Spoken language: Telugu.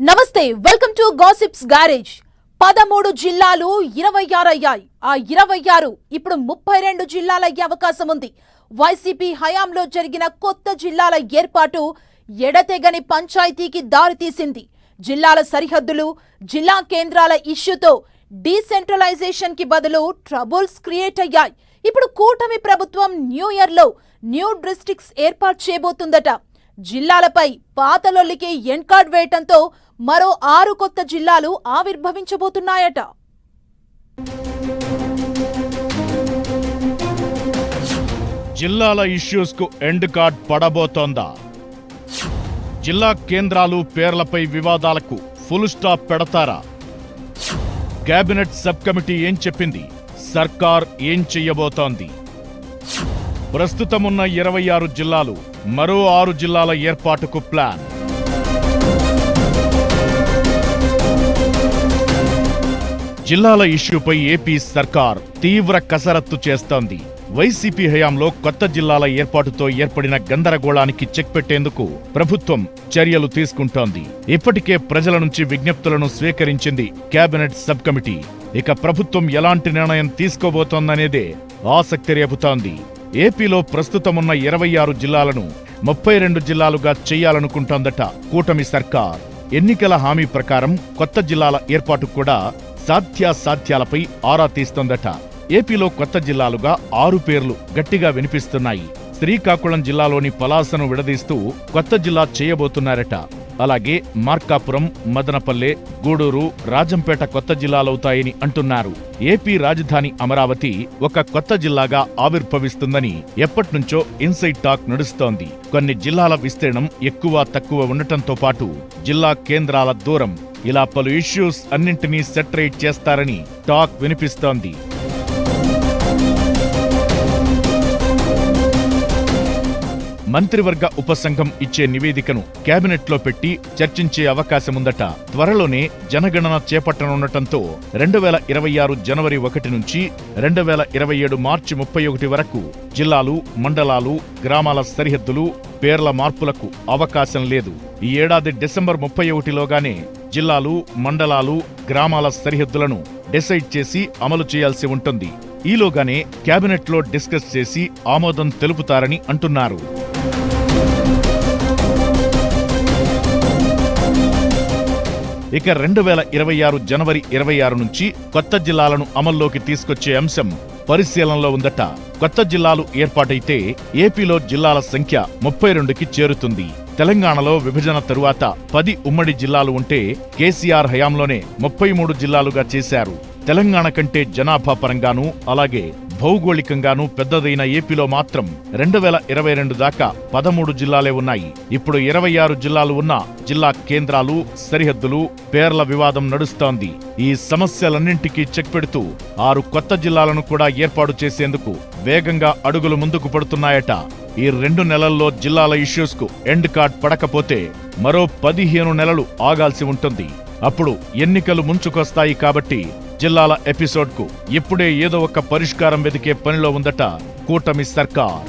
నమస్తే వెల్కమ్ టు గాసిప్స్ గ్యారేజ్ పదమూడు జిల్లాలు ఇరవై ఆరు అయ్యాయి. ఆ ఇరవై ఆరు ఇప్పుడు ముప్పై రెండు జిల్లాలయ్యే అవకాశం ఉంది. వైసీపీ హయాంలో జరిగిన కొత్త జిల్లాల ఏర్పాటు ఎడతెగని పంచాయతీకి దారితీసింది జిల్లాల సరిహద్దులు జిల్లా కేంద్రాల ఇష్యూతో డీసెంట్రలైజేషన్కి బదులు ట్రబుల్స్ క్రియేట్ అయ్యాయి. ఇప్పుడు కూటమి ప్రభుత్వం న్యూ ఇయర్లో న్యూ డిస్ట్రిక్ట్స్ ఏర్పాటు చేయబోతుందట. జిల్లాలపై పాతలొల్లికి ఎన్కార్డ్ వేయటంతో మరో ఆరు కొత్త జిల్లాలు ఆవిర్భవించబోతున్నాయట. జిల్లాల ఇష్యూస్కు ఎండ్ కార్డ్ పడబోతోందా? జిల్లా కేంద్రాలు పేర్లపై వివాదాలకు ఫుల్ స్టాప్ పెడతారా? కేబినెట్ సబ్ కమిటీ ఏం చెప్పింది? సర్కార్ ఏం చెయ్యబోతోంది? ప్రస్తుతమున్న ఇరవై ఆరు జిల్లాలు మరో ఆరు జిల్లాల ఏర్పాటుకు ప్లాన్. జిల్లాల ఇష్యూపై ఏపీ సర్కార్ తీవ్ర కసరత్తు చేస్తోంది. వైసీపీ హయాంలో కొత్త జిల్లాల ఏర్పాటుతో ఏర్పడిన గందరగోళానికి చెక్ పెట్టేందుకు ప్రభుత్వం చర్యలు తీసుకుంటోంది. ఇప్పటికే ప్రజల నుంచి విజ్ఞప్తులను స్వీకరించింది కేబినెట్ సబ్ కమిటీ. ఇక ప్రభుత్వం ఎలాంటి నిర్ణయం తీసుకోబోతోందనేదే ఆసక్తి రేపుతోంది. ఏపీలో ప్రస్తుతమున్న ఇరవై ఆరు జిల్లాలను ముప్పై రెండు జిల్లాలుగా చేయాలనుకుంటోందట కూటమి సర్కార్. ఎన్నికల హామీ ప్రకారం కొత్త జిల్లాల ఏర్పాటు కూడా సాధ్యాసాధ్యాలపై ఆరా తీస్తోందట. ఏపీలో కొత్త జిల్లాలుగా ఆరు పేర్లు గట్టిగా వినిపిస్తున్నాయి. శ్రీకాకుళం జిల్లాలోని పలాసను విడదీస్తూ కొత్త జిల్లా చేయబోతున్నారట. అలాగే మార్కాపురం మదనపల్లె గూడూరు రాజంపేట కొత్త జిల్లాలవుతాయని అంటున్నారు. ఏపీ రాజధాని అమరావతి ఒక కొత్త జిల్లాగా ఆవిర్భవిస్తుందని ఎప్పట్నుంచో ఇన్సైడ్ టాక్ నడుస్తోంది. కొన్ని జిల్లాల విస్తీర్ణం ఎక్కువ తక్కువ ఉండటంతో పాటు జిల్లా కేంద్రాల దూరం ఇలా పలు ఇష్యూస్ అన్నింటినీ సెటరేట్ చేస్తారని టాక్ వినిపిస్తోంది. మంత్రివర్గ ఉపసంఘం ఇచ్చే నివేదికను కేబినెట్లో పెట్టి చర్చించే అవకాశముందట. త్వరలోనే జనగణన చేపట్టనుండటంతో రెండు వేల ఇరవై ఆరు జనవరి ఒకటి నుంచి రెండు వేల ఇరవై ఏడు మార్చి ముప్పై ఒకటి వరకు జిల్లాలు మండలాలు గ్రామాల సరిహద్దులు పేర్ల మార్పులకు అవకాశం లేదు. ఈ ఏడాది డిసెంబర్ ముప్పై ఒకటిలోగానే జిల్లాలు మండలాలు గ్రామాల సరిహద్దులను డిసైడ్ చేసి అమలు చేయాల్సి ఉంటుంది. ఈలోగానే కేబినెట్లో డిస్కస్ చేసి ఆమోదం తెలుపుతారని అంటున్నారు. ఇక రెండు వేల ఇరవై ఆరు జనవరి ఇరవై ఆరు నుంచి కొత్త జిల్లాలను అమల్లోకి తీసుకొచ్చే అంశం పరిశీలనలో ఉందట. కొత్త జిల్లాలు ఏర్పాటైతే ఏపీలో జిల్లాల సంఖ్య ముప్పై రెండుకి చేరుతుంది. తెలంగాణలో విభజన తరువాత పది ఉమ్మడి జిల్లాలు ఉంటే కేసీఆర్ హయాంలోనే ముప్పై మూడు జిల్లాలుగా చేశారు. తెలంగాణ కంటే జనాభా పరంగానూ అలాగే భౌగోళికంగానూ పెద్దదైన ఏపీలో మాత్రం రెండు వేల ఇరవై రెండు దాకా పదమూడు జిల్లాలే ఉన్నాయి. ఇప్పుడు ఇరవై ఆరు జిల్లాలు ఉన్న జిల్లా కేంద్రాలు సరిహద్దులు పేర్ల వివాదం నడుస్తోంది. ఈ సమస్యలన్నింటికీ చెక్ పెడుతూ ఆరు కొత్త జిల్లాలను కూడా ఏర్పాటు చేసేందుకు వేగంగా అడుగులు ముందుకు పడుతున్నాయట. ఈ రెండు నెలల్లో జిల్లాల ఇష్యూస్కు ఎండ్ కార్డ్ పడకపోతే మరో పదిహేను నెలలు ఆగాల్సి ఉంటుంది. అప్పుడు ఎన్నికలు ముంచుకొస్తాయి కాబట్టి జిల్లాల ఎపిసోడ్కు ఇప్పుడే ఏదో ఒక పరిష్కారం వెతికే పనిలో ఉందట కూటమి సర్కార్.